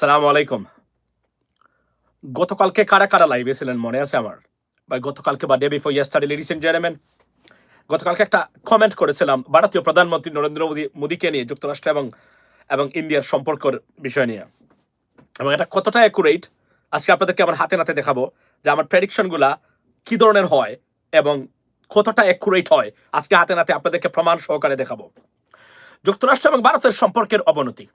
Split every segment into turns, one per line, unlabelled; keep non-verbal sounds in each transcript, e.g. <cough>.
সালাম আলাইকুম। গতকালকে কারা কারা লাইভে ছিলেন মনে আছে আমার? বা গতকালকে বা day before yesterday ladies and gentleman গতকালকে একটা কমেন্ট করেছিলাম ভারতীয় প্রধানমন্ত্রী নরেন্দ্র মোদী, মোদীকে নিয়ে, যুক্তরাষ্ট্র এবং এবং ইন্ডিয়ার সম্পর্কের বিষয় নিয়ে। এবং এটা কতটা অ্যাকুরেট আজকে আপনাদেরকে আমার হাতে নাতে দেখাবো যে আমার প্রেডিকশনগুলা কী ধরনের হয় এবং কতটা অ্যাকুরেট হয়, আজকে হাতে নাতে আপনাদেরকে প্রমাণ সহকারে দেখাবো। যুক্তরাষ্ট্র এবং ভারতের সম্পর্কের অবনতি।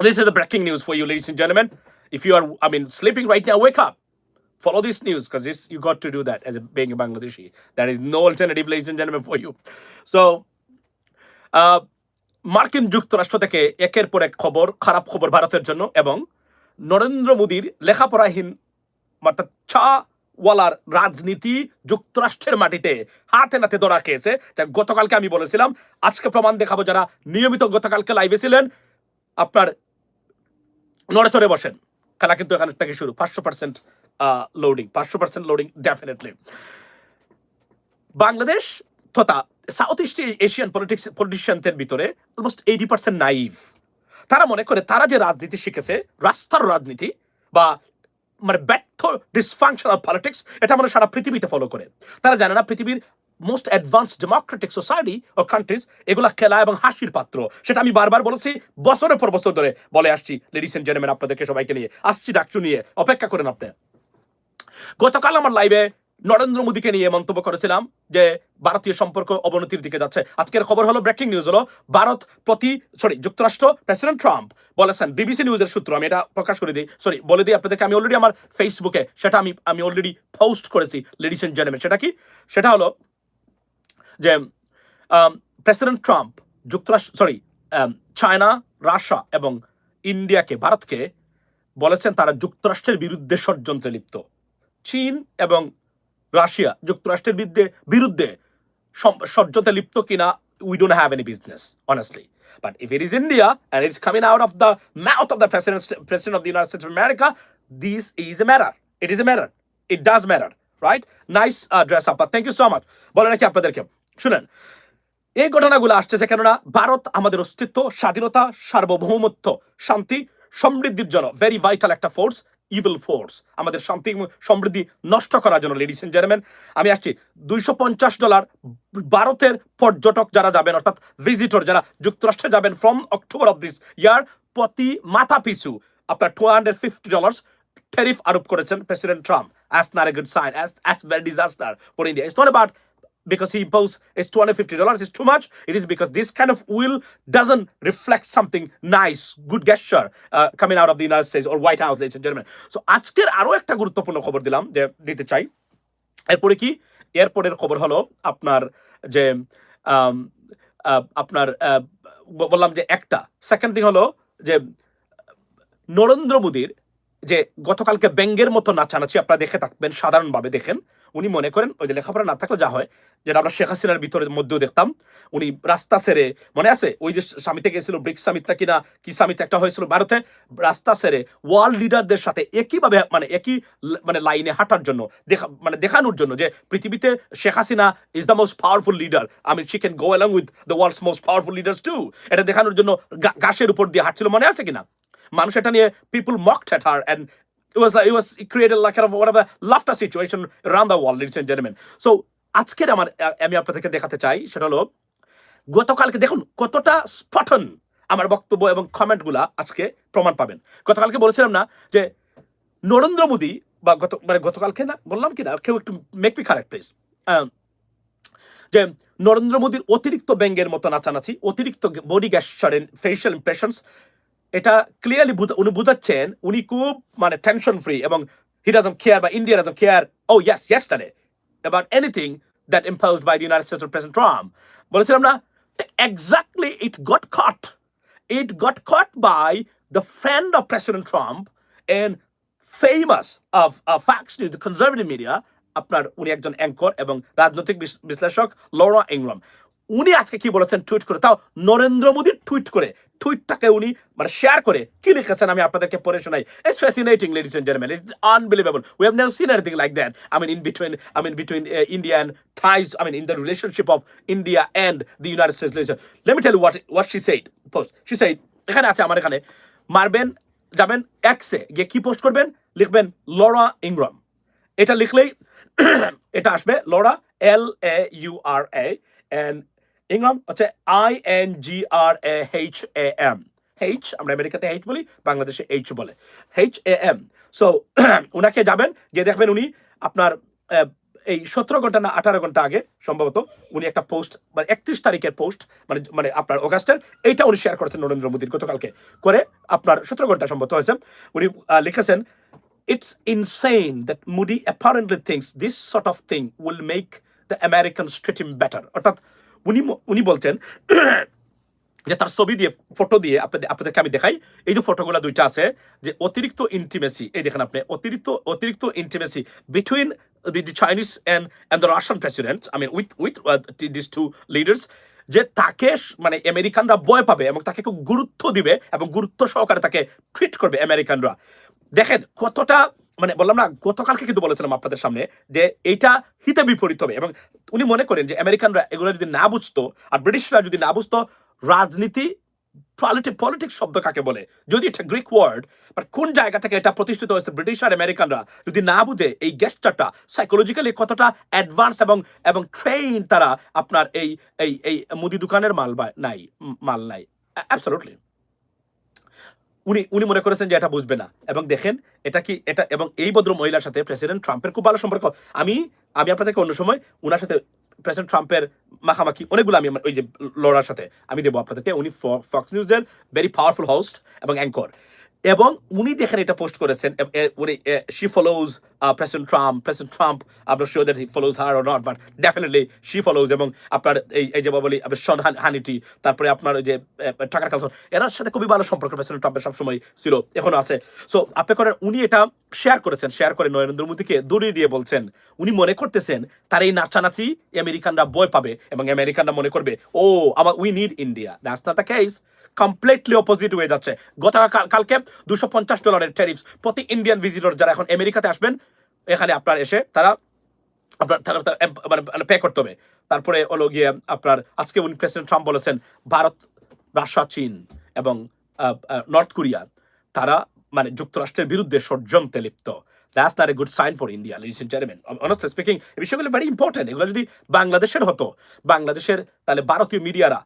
This is the breaking news for you, ladies and gentlemen. If you are, I mean, sleeping right now, wake up. Follow this news because this you got to do that as a being a Bangladeshi. There is no alternative, ladies and gentlemen, for you. So, uh, মার্কিন যুক্তরাষ্ট্র থেকে একের পর এক খবর খারাপ খবর ভারতের জন্য এবং নরেন্দ্র মোদীর লেখাপড়াহীন অর্থাৎ চাওয়ালার রাজনীতি যুক্তরাষ্ট্রের মাটিতে হাতে নাতে ধরা খেয়েছে যা গতকালকে আমি বলেছিলাম আজকে প্রমাণ দেখাবো যারা নিয়মিত গতকালকে লাইভে ছিলেন আপনার নড়ে চড়ে বসেন। খেলা কিন্তু এখানে থেকে শুরু। পাঁচশো পার্সেন্ট লোডিং পাঁচশো পার্সেন্ট লোডিং ডেফিনেটলি বাংলাদেশ তথা সাউথ ইস্ট এশিয়ান পলিটিক্স পলিটিশিয়ানদের ভিতরে অলমোস্ট এইটি পার্সেন্ট নাইভ তারা মনে করে তারা যে রাজনীতি শিখেছে, রাস্তার রাজনীতি বা মানে ব্যর্থ ডিসফাংশনাল পলিটিক্স এটা মানে সারা পৃথিবীতে ফলো করে। তারা জানে না পৃথিবীর মোস্ট অ্যাডভান্স ডেমোক্রেটিক সোসাইটি ও কান্ট্রিজ এগুলা খেলা এবং হাসির পাত্র। সেটা আমি বারবার বলেছি, বছরের পর বছর ধরে। বলে আসছি লেডিস এন্ড জেন্টলম্যান আপনাদেরকে সবাইকে নিয়ে। আসছি ডাকচু নিয়ে, অপেক্ষা করেন আপনি। গতকাল আমার লাইভে নরেন্দ্র মোদীকে নিয়ে মন্তব্য করেছিলাম যে ভারতীয় সম্পর্ক অবনতির দিকে যাচ্ছে। আজকের খবর হলো ব্রেকিং নিউজ হলো, ভারত প্রতি সরি যুক্তরাষ্ট্র প্রেসিডেন্ট ট্রাম্প বলেছেন বিবিসি নিউজের সূত্র, আমি এটা প্রকাশ করে দিই সরি বলে দিই আপনাদেরকে, আমি অলরেডি আমার ফেসবুকে সেটা আমি আমি অলরেডি পোস্ট করেছি লেডিস এন্ড জেন্টলম্যান সেটা কি? সেটা হলো যে প্রেসিডেন্ট ট্রাম্প যুক্তরাষ্ট্র সরি চায়না রাশা এবং ইন্ডিয়াকে ভারতকে বলেছেন তারা যুক্তরাষ্ট্রের বিরুদ্ধে ষড়যন্ত্রে লিপ্ত। চীন এবং রাশিয়া যুক্তরাষ্ট্রের বিরুদ্ধে বিরুদ্ধে ষড়যন্ত্রে লিপ্ত কিনা we don't have any business honestly but if it is India and it's coming out of the mouth of the president president of the United State America this is a matter it is a matter it does matter right nice dress up thank you so much বলে নাকি আপনাদেরকে। শুনেন, এই ঘটনাগুলো আসতেছে কেননা ভারত আমাদের অস্তিত্ব, স্বাধীনতা, সার্বভৌমত্ব, শান্তি, সমৃদ্ধির জন্য ভেরি ভাইটাল একটা ফোর্স ইভিল ফোর্স আমাদের শান্তি সমৃদ্ধি নষ্ট করার জন্য লেডিস এন্ড জেন্টলম্যান আমি আসছি, দুইশো পঞ্চাশ ডলার ভারতের পর্যটক যারা যাবেন, অর্থাৎ ভিজিটর যারা যুক্তরাষ্ট্রে যাবেন from October of this year প্রতি মাথা পিছু আপনার টু ফিফটি ডলার্স ট্যারিফ আরোপ করেছেন president Trump as not a good sign as as very disaster for India it's not about because he imposed is $250 is too much it is because this kind of will doesn't reflect something nice good gesture uh, coming out of the united states or white house ladies and gentlemen so আজকের আরও একটা গুরুত্বপূর্ণ খবর দিলাম যে দিতে চাই এরপরে কি এরপরের খবর হলো আপনার যে আপনার বললাম যে একটা সেকেন্ড থিং হলো যে নরেন্দ্র মোদীর যে গতকালকে ব্যঙ্গের মতো নাচানাচি আপনারা দেখে থাকবেন সাধারণভাবে দেখেন উনি মনে করেন ওই যে লেখাপড়া না থাকলে যা হয়, যেটা আমরা শেখ হাসিনার ভিতরের মধ্যেও দেখতাম, উনি রাস্তা সেরে মনে আছে? ওই যে সামিটে গেছিল ব্রিক্স সামিটটা কিনা, কি সামিট একটা হয়েছিল ভারতে, রাস্তা সেরে ওয়ার্ল্ড লিডারদের সাথে একইভাবে মানে একই মানে লাইনে হাঁটার জন্য, দেখা মানে দেখানোর জন্য যে পৃথিবীতে Sheikh Hasina is the most powerful leader আমি she can go along with the world's most powerful leaders to এটা দেখানোর জন্য ঘাসের উপর দিয়ে হাঁটছিল, মনে আছে কিনা? মানুষ এটা নিয়ে people mock at her and it was like, it was, it created like kind of whatever laughter situation around the world, ladies and gentlemen. So আজকের আমার আমি আপনাদেরকে দেখাতে চাই, সেটা হলো, গতকালকে দেখুন কতটা স্পটন আমার বক্তব্য এবং কমেন্টগুলা আজকে প্রমাণ পাবেন। গতকালকে বলেছিলাম না যে, নরেন্দ্র মোদী বা গত মানে গতকালকে না, বললাম কি না, কেউ একটু মেক মি কারেক্ট প্লিজ যে নরেন্দ্র মোদীর অতিরিক্ত ব্যঙ্গের মতো নাচানাচি, অতিরিক্ত বডি গ্যাসচারেন ফেশিয়াল ইমপ্রেশনস এটা ক্লিয়ারলি উনি বুঝাচ্ছেন উনি খুব মানে টেনশন ফ্রি এবং হি ডাজন কেয়ার বা India doesn't care O yes yesterday about anything that imposed by the United States of President Trump. বলেছিলাম না exactly it got caught. It got caught by the friend of President Trump and famous of uh, Fox News, the conservative media, আপনার উনি একজন anchor এবং রাজনৈতিক বিশ- বিশ্লেষক Laura ইংরাম উনি আজকে কি বলেছেন? টুইট করে। তাও নরেন্দ্র মোদী টুইট করে। টুইটটাকে উনি মানে শেয়ার করে। কি লিখেছেন আমি আপনাদেরকে পড়ে শোনাই। It's fascinating ladies and gentleman it's unbelievable we have never seen anything like that I mean in between I mean between India and ties, I mean, in the relationship of India and the United States. Let me tell you what what she said. Post. She said, এখানে আছে আমার এখানে। মারবেন, যাবেন, এক্সে। গিয়ে কি post করবেন? লিখবেন লরা ইংরাম এটা লিখলেই <clears throat> এটা আসবে Laura L A U R A and Ingraham হচ্ছে I N G R A H A M H আমরা আমেরিকাতে এইচ বলি, বাংলাদেশে এইচ বলে। এইচ এ এম সো ওনাকে যাবেন, গিয়ে দেখবেন উনি আপনার এই সতেরো ঘণ্টা না আঠারো ঘণ্টা আগে সম্ভবত উনি একটা পোস্ট মানে একত্রিশ তারিখের পোস্ট মানে মানে আপনার অগাস্টের, এইটা উনি শেয়ার করেছেন নরেন্দ্র মোদীর গতকালকে। করে আপনার সতেরো ঘণ্টা সম্ভবত হয়েছে। উনি লিখেছেন, it's insane that Moody apparently thinks this sort of thing will make the Americans treat him better. অর্থাৎ উনি উনি বলছেন, যে তার ছবি দিয়ে ফটো দিয়ে আপনাদের আপনাদেরকে আমি দেখাই। এই যে ফটোগুলো দুইটা আছে, যে অতিরিক্ত ইন্টিমেসি এই দেখেন আপনি, অতিরিক্ত অতিরিক্ত intimacy between the the Chinese and and the Russian president I mean with with this two leaders যে তাকে মানে আমেরিকানরা ভয় পাবে এবং তাকে খুব গুরুত্ব দিবে এবং গুরুত্ব সহকারে তাকে ট্রিট করবে আমেরিকানরা। দেখেন কতটা মানে বললাম না, গতকালকে কিন্তু বলেছিলাম আপনাদের সামনে যে এইটা হিতে বিপরীত হবে এবং উনি মনে করেন যে আমেরিকানরা এগুলো যদি না বুঝতো আর ব্রিটিশরা যদি না বুঝতো, রাজনীতি পলিটিক পলিটিক্স শব্দ কাকে বলে? যদি এটা গ্রিক ওয়ার্ড কোন জায়গা থেকে এটা প্রতিষ্ঠিত হয়েছে ব্রিটিশ আর আমেরিকানরা যদি না বুঝে, এই গেস্টারটা সাইকোলজিক্যালি কতটা অ্যাডভান্স এবং এবং ট্রেন তারা আপনার এই এই এই মুদি দোকানের মাল বা, নাই, মাল নাই। অ্যাবসলুটলি উনি উনি মনে করেছেন যে এটা বুঝবে না। এবং দেখেন, এটা কি, এটা, এবং এই ভদ্র মহিলার সাথে প্রেসিডেন্ট ট্রাম্পের খুব ভালো সম্পর্ক। আমি আমি আপনাদেরকে অন্য সময় ওনার সাথে প্রেসিডেন্ট ট্রাম্পের মাখামাখি অনেকগুলো আমি ওই যে লড়ার সাথে, আমি দেবো আপনাদেরকে। উনি ফক্স নিউজের ভেরি পাওয়ারফুল হোস্ট এবং অ্যাঙ্কর এবং উনি দেখেন এটা পোস্ট করেছেন উনি she follows president Trump president Trump আপনার sure that he follows her or not but definitely she follows এবং আপনার এই এই যে বলি শন হানিটি তারপরে আপনার যে টাকার কালসন এরার সাথে খুবই ভালো সম্পর্ক প্রেসিডেন্ট ট্রাম্পের সবসময় ছিল, এখনও আছে। সো আপনি করেন, উনি এটা শেয়ার করেছেন শেয়ার করে নরেন্দ্র মোদীকে দৌড়িয়ে দিয়ে বলছেন, উনি মনে করতেছেন তার এই নাচানাচি আমেরিকানরা ভয় পাবে এবং আমেরিকানরা মনে করবে ও আমার we need India that's not the case completely opposite হয়ে যাচ্ছে। গতকাল কালকে দুশো পঞ্চাশ ডলারের ট্যারিফস প্রতি ইন্ডিয়ান ভিজিটর যারা এখন আমেরিকাতে আসবেন, এখানে আপনার এসে তারা আপনার মানে পে করতে হবে। তারপরে হলো গিয়ে আপনার, আজকে উনি প্রেসিডেন্ট ট্রাম্প বলেছেন, ভারত, রাশিয়া, চীন এবং নর্থ কোরিয়া তারা মানে যুক্তরাষ্ট্রের বিরুদ্ধে ষড়যন্ত্রে লিপ্ত। That's not a good sign for India ladies and gentleman honestly speaking এই বিষয়গুলো ভেরি ইম্পর্টেন্ট এগুলো যদি বাংলাদেশের হতো, বাংলাদেশের তাহলে ভারতীয় মিডিয়ারা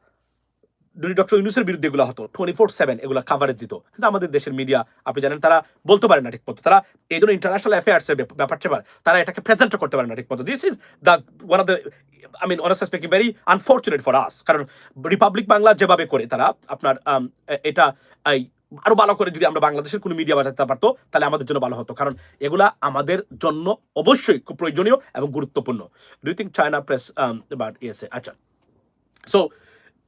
যদি ডক্টর ইউনুসের বিরুদ্ধে এগুলো হতো টোয়েন্টি ফোর সেভেন এগুলো কাভারেজ দিত। কিন্তু আমাদের দেশের মিডিয়া আপনি জানেন, তারা বলতে পারে না ঠিক মতো। তারা এই ধরনের ইন্টারন্যাশনাল অ্যাফেয়ার্সের ব্যাপার ব্যাপার তারা এটাকে প্রেজেন্টও করতে পারে না ঠিক মতো। This is the one of the I mean honest speaking very unfortunate for us কারণ রিপাবলিক বাংলা যেভাবে করে তারা, আপনার এটা, এই, আরও ভালো করে যদি আমরা বাংলাদেশের কোনো মিডিয়া বাজাতে পারতো, তাহলে আমাদের জন্য ভালো হতো। কারণ এগুলা আমাদের জন্য অবশ্যই খুব প্রয়োজনীয় এবং গুরুত্বপূর্ণ। Do think China press but ইয়েসে আচ্ছা। সো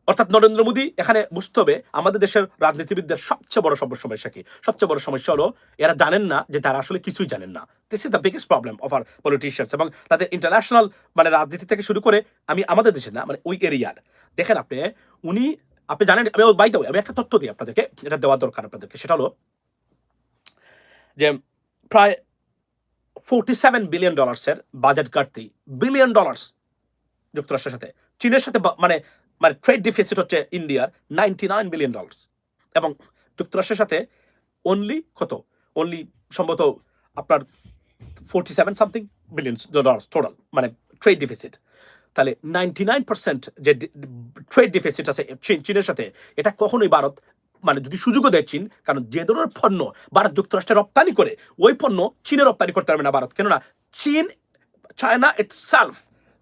অর্থাৎ নরেন্দ্র মোদী এখানে বুঝতে হবে আমাদের দেশের রাজনীতিবিদদের সবচেয়ে বড় সমস্যা কি? সবচেয়ে বড় সমস্যা হলো এরা জানেন না যে তারা আসলে কিছুই জানেন না। This is the biggest problem of our politicians এবং তাদের ইন্টারন্যাশনাল মানে রাজনীতি থেকে শুরু করে আমি আমাদের দেশে না মানে ওই এরিয়ার দেখেন আপনি, উনি, আপনি জানেন, আমি বাই দেবো আমি একটা তথ্য দিই আপনাদেরকে এটা দেওয়া দরকার আপনাদেরকে, সেটা হলো যে প্রায় ফোরটি সেভেন বিলিয়ন ডলার্সের বাজেট ঘাটতি বিলিয়ন ডলার্স যুক্তরাষ্ট্রের সাথে, চীনের সাথে মানে মানে ট্রেড ডিফিসিট হচ্ছে ইন্ডিয়ার নাইনটি নাইন বিলিয়ন ডলার্স এবং যুক্তরাষ্ট্রের সাথে অনলি কত? অনলি সম্ভবত আপনার forty seven something billion dollars total মানে ট্রেড ডিফিসিট তাহলে নাইনটি নাইন পার্সেন্ট যে ট্রেড ডিফিসিট আছে চীন চীনের সাথে এটা কখনোই ভারত মানে যদি সুযোগও দেয় চীন কারণ যে ধরনের পণ্য ভারত যুক্তরাষ্ট্রে রপ্তানি করে ওই পণ্য চীনে রপ্তানি করতে পারবে না ভারত। কেননা চীন China itself,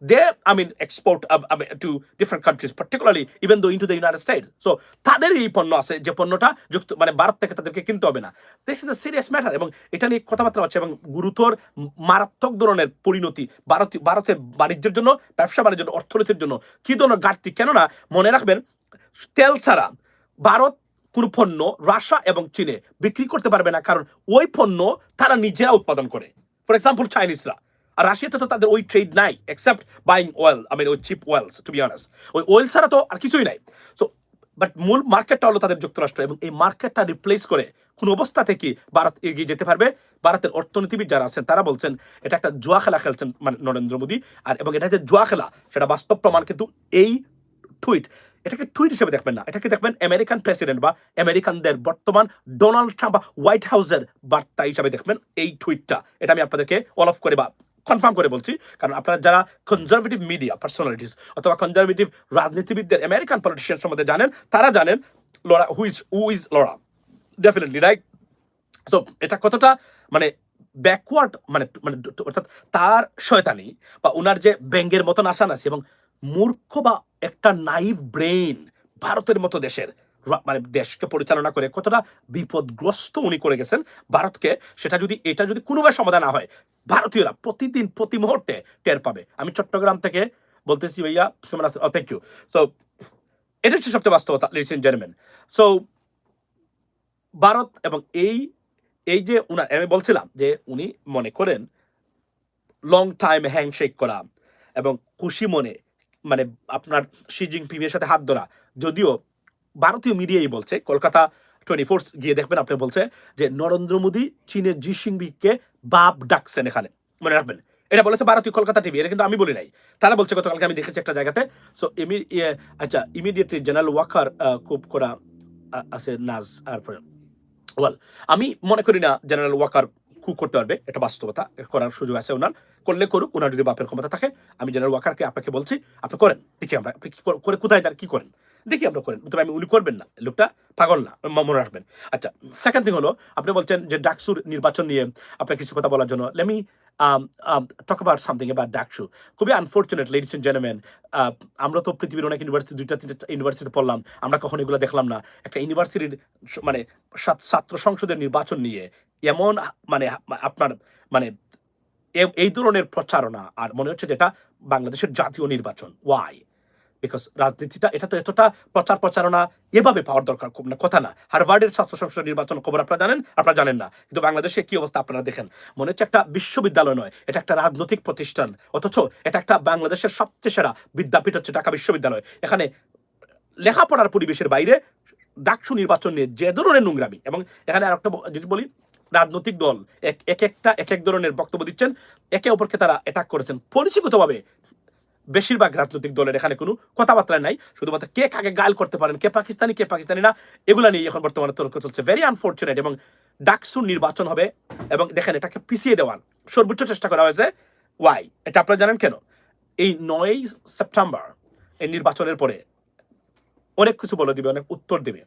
they, I mean, export uh, I mean, to different countries, particularly even though into the United States. So তাদের এই পণ্য আছে যে পণ্যটা যুক্ত মানে ভারত থেকে তাদেরকে কিনতে হবে না। This is a serious matter এবং এটা নিয়ে কথাবার্তা হচ্ছে এবং গুরুতর মারাত্মক ধরনের পরিণতি ভারত ভারতের বাণিজ্যের জন্য ব্যবসা বাণিজ্যের জন্য অর্থনীতির জন্য। কি ধরনের ঘাটতি? কেননা মনে রাখবেন তেল ছাড়া ভারত কোনো পণ্য রাশিয়া এবং চীনে বিক্রি করতে পারবে না কারণ ওই পণ্য তারা নিজেরা উৎপাদন করে। ফর এক্সাম্পল চাইনিজরা আর রাশিয়াতে তো তাদের ওই ট্রেড নাই except buying oil I mean ওই cheap oils to be owners ওই অয়েল ছাড়া তো আর কিছুই নাই। সো বাট মূল মার্কেটটা হলো তাদের যুক্তরাষ্ট্র এবং এই মার্কেটটা রিপ্লেস করে কোন অবস্থা থেকে ভারত এগিয়ে যেতে পারবে। ভারতের অর্থনীতিবিদ যারা আছেন, তারা বলছেন, এটা একটা জুয়া খেলা খেলছেন মানে নরেন্দ্র মোদী। আর, এবং এটা যে জুয়া খেলা, সেটা বাস্তব প্রমাণ কিন্তু এই টুইট এটাকে টুইট হিসেবে দেখবেন না। এটাকে দেখবেন আমেরিকান প্রেসিডেন্ট বা আমেরিকানদের বর্তমান ডোনাল্ড ট্রাম্প বা হোয়াইট হাউসের বার্তা হিসাবে দেখবেন এই টুইটটা এটা আমি আপনাদেরকে অল অফ করে বা কনফার্ম করে বলছি, কারণ আপনারা যারা কনজারভেটিভ মিডিয়া পার্সোনালিটিস অথবা কনজারভেটিভ রাজনীতিবিদদের আমেরিকান পলিটিশিয়ান সম্বন্ধে জানেন, তারা জানেন Laura who is who is Laura? Definitely right so এটা কতটা মানে ব্যাকওয়ার্ড মানে মানে অর্থাৎ তার শয়তানি বা ওনার যে ব্যাঙ্গের মতন আসান আছে এবং মূর্খ বা একটা নাইভ ব্রেইন ভারতের মতো দেশের মানে দেশকে পরিচালনা করে কতটা বিপদগ্রস্ত উনি করে গেছেন, ভারতকে সেটা যদি, এটা যদি কোনোভাবে সমাধান না হয়, ভারতীয়রা প্রতিদিন, প্রতি মুহূর্তে টের পাবে। আমি চট্টগ্রাম থেকে বলতেছি ভাইয়া কেমন আছে থ্যাংক ইউ সো এটা হচ্ছে সবচেয়ে বাস্তবতা ladies and gentleman so Bharat এবং এই এই যে উনার, আমি বলছিলাম যে উনি মনে করেন লং টাইম হ্যান্ডশেক করা এবং খুশি মনে মানে আপনার শি জিনপিংয়ের সাথে হাত ধরা, যদিও ভারতীয় মিডিয়াই বলছে, কলকাতা টোয়েন্টি ফোর গিয়ে দেখবেন, আপনি বলছে যে নরেন্দ্র মোদী চীনের জি সিংবিকে বাপ ডাকছেন এখানে, মনে রাখবেন। এটা বলেছে ভারতীয় কলকাতা টিভি, এটা কিন্তু আমি বলি নাই। তারা বলছে, গতকালকে আমি দেখেছি একটা জায়গাতে সো ইমি আচ্ছা ইমিডিয়েটলি জেনারেল ওয়াকার খুব করা আছে নাজ আর ওয়েল আমি মনে করি না জেনারেল ওয়াকার কু করতে পারবে, এটা বাস্তবতা, করার সুযোগ আছে ওনার, করলে করুক, ওনার যদি বাপের ক্ষমতা থাকে, আমি জেনারেল ওয়াকারকে আপনাকে বলছি, আপনি করেন, দেখি আমরা, আপনি কি করে কোথায় যান, কি করেন? দেখি আমরা করেন। তবে আমি উনি করবেন না, লোকটা পাগল না, মনে রাখবেন। আচ্ছা সেকেন্ড থিং হলো, আপনি বলছেন যে ডাকসুর নির্বাচন নিয়ে আপনার কিছু কথা বলার জন্য। Let me talk about something about DUCSU. খুবই আনফর্চুনেট লেডিস এন্ড জেন্টলম্যান আমরা তো পৃথিবীর অনেক ইউনিভার্সিটি দুইটা, তিনটা ইউনিভার্সিটি পড়লাম। আমরা কখন এগুলো দেখলাম না। একটা ইউনিভার্সিটির মানে ছাত্র- সংসদের নির্বাচন নিয়ে এমন মানে আপনার মানে এই ধরনের প্রচারণা, আর মনে হচ্ছে যেটা বাংলাদেশের জাতীয় নির্বাচন। ওয়াই বিকজ রাজনীতিটা, এটা তো এতটা প্রচার প্রচারণা এভাবে পাওয়ার দরকার খুব না, কথা না। হারভার্ডের ছাত্র সংসদ নির্বাচন খবর আপনারা জানেন আপনারা জানেন না। কিন্তু বাংলাদেশে কি অবস্থা আপনারা দেখেন। মনে হচ্ছে একটা বিশ্ববিদ্যালয় নয়, এটা একটা রাজনৈতিক প্রতিষ্ঠান। অথচ এটা একটা বাংলাদেশের সবচেয়ে সেরা বিদ্যাপীঠ হচ্ছে ঢাকা বিশ্ববিদ্যালয়। এখানে লেখাপড়ার পরিবেশের বাইরে ডাকসু নির্বাচন নিয়ে যে ধরনের নোংরামি। এবং এখানে আর একটা যদি বলি, রাজনৈতিক দল, এক এক একটা, এক এক ধরনের বক্তব্য দিচ্ছেন। একে অপরকে তারা অ্যাটাক করেছেন। পরিচিতভাবে বেশিরভাগ রাজনৈতিক দলের এখানে কোনো কথাবার্তা নাই, শুধুমাত্র কে কাকে গাল করতে পারেন, কে পাকিস্তানি কে পাকিস্তানি না, এগুলা নিয়ে এখন বর্তমানে তর্ক চলছে। ভেরি আনফর্চুনেট এবং ডাকসুর নির্বাচন হবে এবং দেখেন এটাকে পিছিয়ে দেওয়ার সর্বোচ্চ চেষ্টা করা হয়েছে। ওয়াই এটা আপনারা জানেন কেন? এই নয়ই সেপ্টেম্বর এই নির্বাচনের পরে অনেক কিছু বলে দিবে, অনেক উত্তর দেবে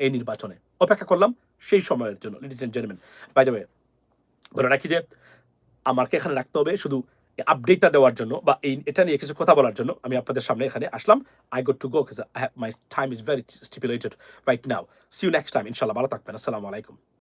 এই নির্বাচনে। অপেক্ষা করলাম সেই সময়ের জন্য ladies and gentleman by the বলে রাখি যে আমাকে এখানে রাখতে হবে, শুধু আপডেটটা দেওয়ার জন্য বা এই, এটা নিয়ে কিছু কথা বলার জন্য আমি আপনাদের সামনে এখানে আসলাম। I got to go my time is very stipulated right now see you next time ইনশাল্লাহ ভালো থাকবেন। আসসালামু আলাইকুম।